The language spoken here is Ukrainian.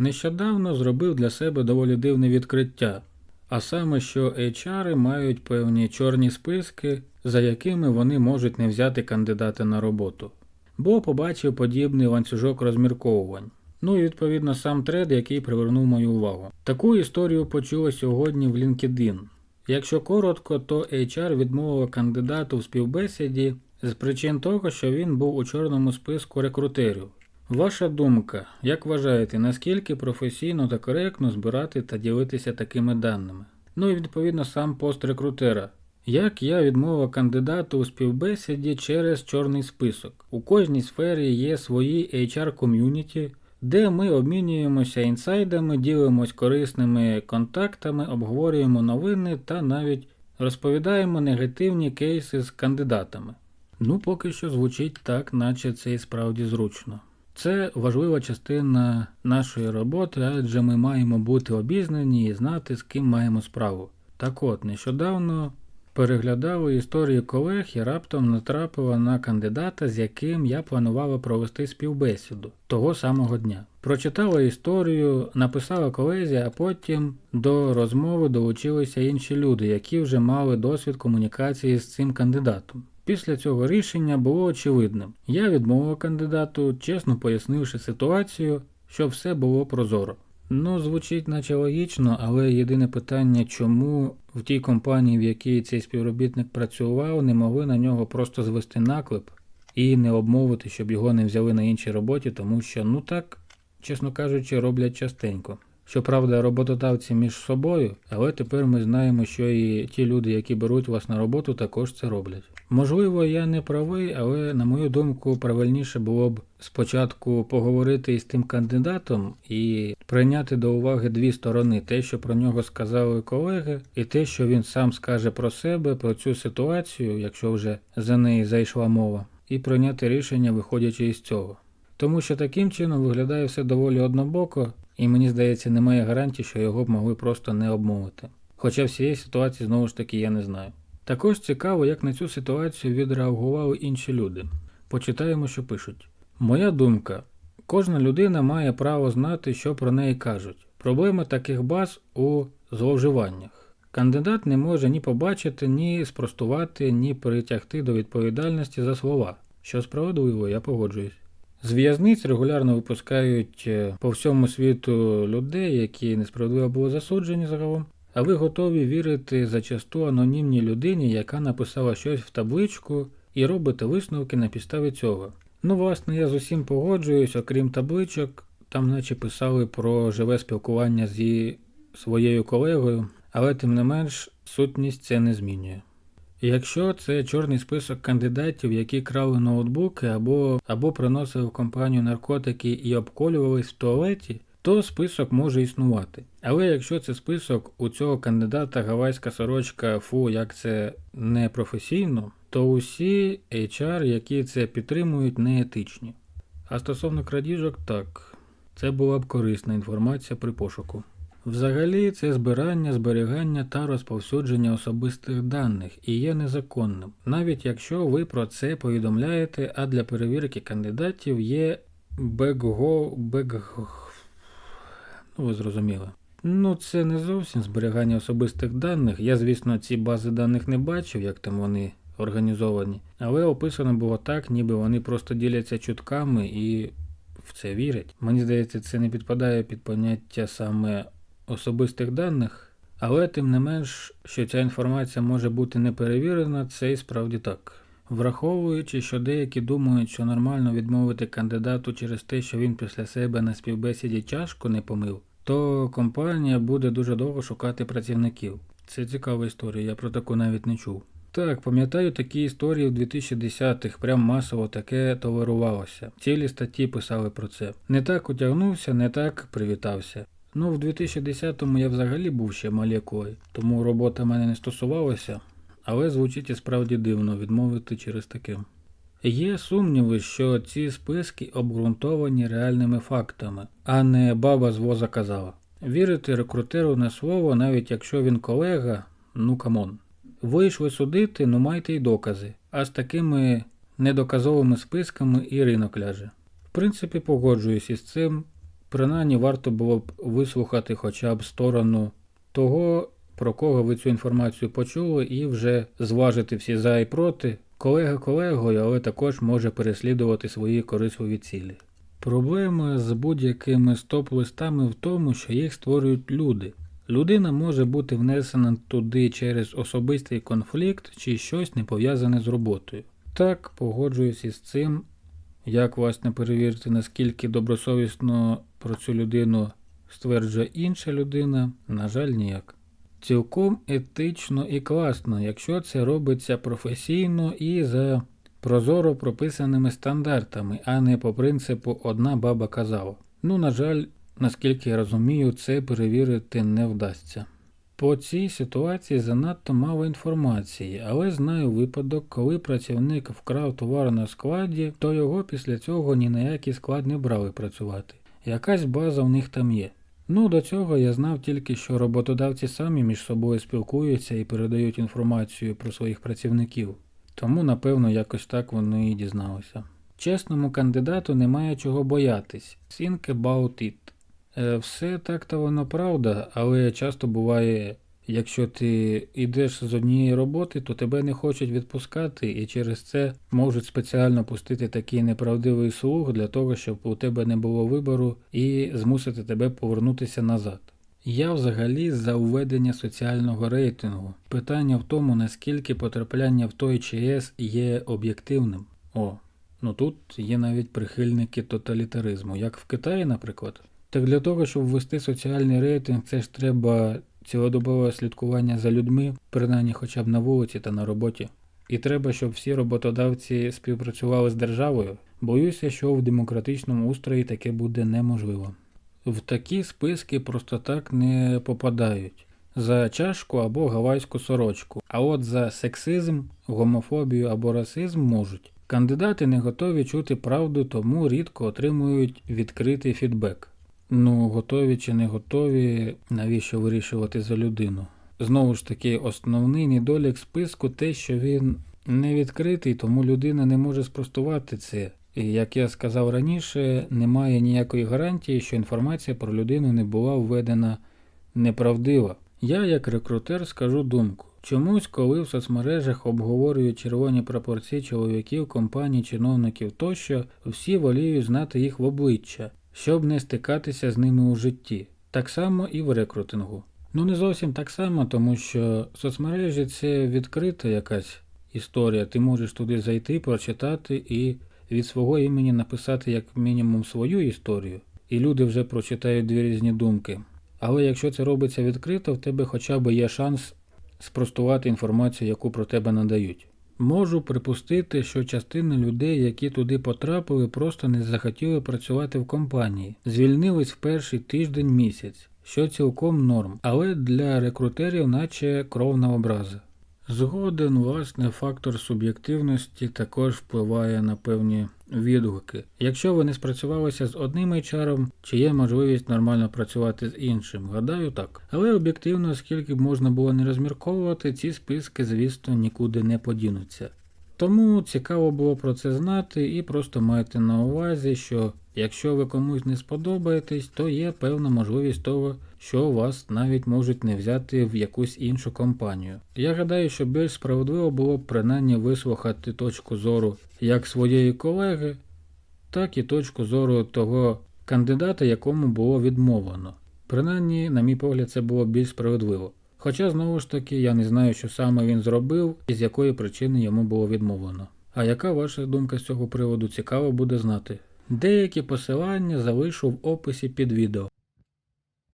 Нещодавно зробив для себе доволі дивне відкриття, а саме, що HR мають певні чорні списки, за якими вони можуть не взяти кандидата на роботу. Бо побачив подібний ланцюжок розмірковувань. Ну і відповідно сам тред, який привернув мою увагу. Таку історію почула сьогодні в LinkedIn. Якщо коротко, то HR відмовила кандидату в співбесіді з причин того, що він був у чорному списку рекрутерів. Ваша думка, як вважаєте, наскільки професійно та коректно збирати та ділитися такими даними? Ну і відповідно сам пост рекрутера. Як я відмовила кандидату у співбесіді через чорний список? У кожній сфері є свої HR ком'юніті, де ми обмінюємося інсайдами, ділимось корисними контактами, обговорюємо новини та навіть розповідаємо негативні кейси з кандидатами. Ну, поки що звучить так, наче це і справді зручно. Це важлива частина нашої роботи, адже ми маємо бути обізнані і знати, з ким маємо справу. Так от, нещодавно переглядала історії колег і раптом натрапила на кандидата, з яким я планувала провести співбесіду того самого дня. Прочитала історію, написала колезі, а потім до розмови долучилися інші люди, які вже мали досвід комунікації з цим кандидатом. Після цього рішення було очевидним. Я відмовив кандидату, чесно пояснивши ситуацію, що все було прозоро. Ну, звучить наче логічно, але єдине питання, чому в тій компанії, в якій цей співробітник працював, не могли на нього просто звести наклеп і не обмовити, щоб його не взяли на іншій роботі, тому що, ну так, чесно кажучи, роблять частенько. Щоправда, роботодавці між собою, але тепер ми знаємо, що і ті люди, які беруть вас на роботу, також це роблять. Можливо, я не правий, але на мою думку, правильніше було б спочатку поговорити із тим кандидатом і прийняти до уваги дві сторони: те, що про нього сказали колеги, і те, що він сам скаже про себе, про цю ситуацію, якщо вже за неї зайшла мова, і прийняти рішення, виходячи із цього. Тому що таким чином виглядає все доволі однобоко, і мені здається, немає гарантії, що його б могли просто не обмовити. Хоча всієї ситуації знову ж таки я не знаю. Також цікаво, як на цю ситуацію відреагували інші люди. Почитаємо, що пишуть. Моя думка: кожна людина має право знати, що про неї кажуть. Проблема таких баз у зловживаннях. Кандидат не може ні побачити, ні спростувати, ні притягти до відповідальності за слова. Що справедливо, я погоджуюсь. З в'язниць регулярно випускають е, по всьому світу людей, які несправедливо були засуджені загалом. А ви готові вірити зачасту анонімній людині, яка написала щось в табличку, і робите висновки на підставі цього. Ну, власне, я з усім погоджуюсь, окрім табличок, там наче писали про живе спілкування зі своєю колегою, але тим не менш сутність це не змінює. Якщо це чорний список кандидатів, які крали ноутбуки або, або приносили в компанію наркотики і обколювались в туалеті, то список може існувати. Але якщо це список у цього кандидата гавайська сорочка, фу, як це не професійно, то усі HR, які це підтримують, не етичні. А стосовно крадіжок, так, це була б корисна інформація при пошуку. Взагалі, це збирання, зберігання та розповсюдження особистих даних і є незаконним, навіть якщо ви про це повідомляєте, а для перевірки кандидатів є бекго, бек... Ви зрозуміли. Ну, це не зовсім зберігання особистих даних. Я, звісно, ці бази даних не бачив, як там вони організовані, але описано було так, ніби вони просто діляться чутками і в це вірять. Мені здається, це не підпадає під поняття саме особистих даних, але тим не менш, що ця інформація може бути неперевірена, це і справді так. Враховуючи, що деякі думають, що нормально відмовити кандидату через те, що він після себе на співбесіді чашку не помив, то компанія буде дуже довго шукати працівників. Це цікава історія, я про таку навіть не чув. Так, пам'ятаю такі історії в 2010-х, прям масово таке толерувалося. Цілі статті писали про це. Не так утягнувся, не так привітався. Ну, в 2010-му я взагалі був ще молекулою, тому робота мене не стосувалася, але звучить і справді дивно відмовити через таке. Є сумніви, що ці списки обґрунтовані реальними фактами, а не баба з воза казала. Вірити рекрутеру на слово, навіть якщо він колега, ну камон. Вийшли судити, ну майте й докази, а з такими недоказовими списками і ринок ляже. В принципі, погоджуюсь із цим. Принаймні варто було б вислухати хоча б сторону того, про кого ви цю інформацію почули, і вже зважити всі за і проти. Колега колегою, але також може переслідувати свої корисливі цілі. Проблема з будь-якими стоп-листами в тому, що їх створюють люди. Людина може бути внесена туди через особистий конфлікт чи щось не пов'язане з роботою. Так, погоджуюсь із цим, як власне перевірити, наскільки добросовісно про цю людину стверджує інша людина, на жаль, ніяк. Цілком етично і класно, якщо це робиться професійно і за прозоро прописаними стандартами, а не по принципу одна баба казала. Ну, на жаль, наскільки я розумію, це перевірити не вдасться. По цій ситуації занадто мало інформації, але знаю випадок, коли працівник вкрав товар на складі, то його після цього ні на який склад не брали працювати. Якась база в них там є. Ну, до цього я знав тільки, що роботодавці самі між собою спілкуються і передають інформацію про своїх працівників. Тому, напевно, якось так вони і дізналися. Чесному кандидату немає чого боятись. Think about it. Е, Все так то воно правда, але часто буває, якщо ти йдеш з однієї роботи, то тебе не хочуть відпускати, і через це можуть спеціально пустити такий неправдивий слух для того, щоб у тебе не було вибору і змусити тебе повернутися назад. Я взагалі за введення соціального рейтингу. Питання в тому, наскільки потрапляння в той ЧС є об'єктивним. О, ну тут є навіть прихильники тоталітаризму, як в Китаї, наприклад. Так для того, щоб ввести соціальний рейтинг, це ж треба цілодобове слідкування за людьми, принаймні хоча б на вулиці та на роботі. І треба, щоб всі роботодавці співпрацювали з державою. Боюся, що в демократичному устрої таке буде неможливо. В такі списки просто так не попадають за чашку або гавайську сорочку. А от за сексизм, гомофобію або расизм можуть. Кандидати не готові чути правду, тому рідко отримують відкритий фідбек. Ну, готові чи не готові, навіщо вирішувати за людину? Знову ж таки, основний недолік списку те, що він не відкритий, тому людина не може спростувати це. І як я сказав раніше, немає ніякої гарантії, що інформація про людину не була введена неправдива. Я, як рекрутер, скажу думку. Чомусь, коли в соцмережах обговорюють червоні прапорці чоловіків, компаній, чиновників тощо, всі воліють знати їх в обличчя, щоб не стикатися з ними у житті. Так само і в рекрутингу. Ну не зовсім так само, тому що соцмережі це відкрита якась історія. Ти можеш туди зайти, прочитати і від свого імені написати як мінімум свою історію, і люди вже прочитають дві різні думки. Але якщо це робиться відкрито, в тебе хоча б є шанс спростувати інформацію, яку про тебе надають. Можу припустити, що частина людей, які туди потрапили, просто не захотіли працювати в компанії, звільнились в перший тиждень місяць, що цілком норм, але для рекрутерів наче кровна образа. Згоден, власне, фактор суб'єктивності також впливає на певні відгуки. Якщо ви не спрацювалися з одним HR, чи є можливість нормально працювати з іншим? Гадаю, так. Але об'єктивно, скільки б можна було не розмірковувати, ці списки, звісно, нікуди не подінуться. Тому цікаво було про це знати і просто майте на увазі, що якщо ви комусь не сподобаєтесь, то є певна можливість того, що вас навіть можуть не взяти в якусь іншу компанію. Я гадаю, що більш справедливо було б принаймні вислухати точку зору як своєї колеги, так і точку зору того кандидата, якому було відмовлено. Принаймні, на мій погляд, це було більш справедливо. Хоча, знову ж таки, я не знаю, що саме він зробив і з якої причини йому було відмовлено. А яка ваша думка з цього приводу цікаво буде знати? Деякі посилання залишу в описі під відео.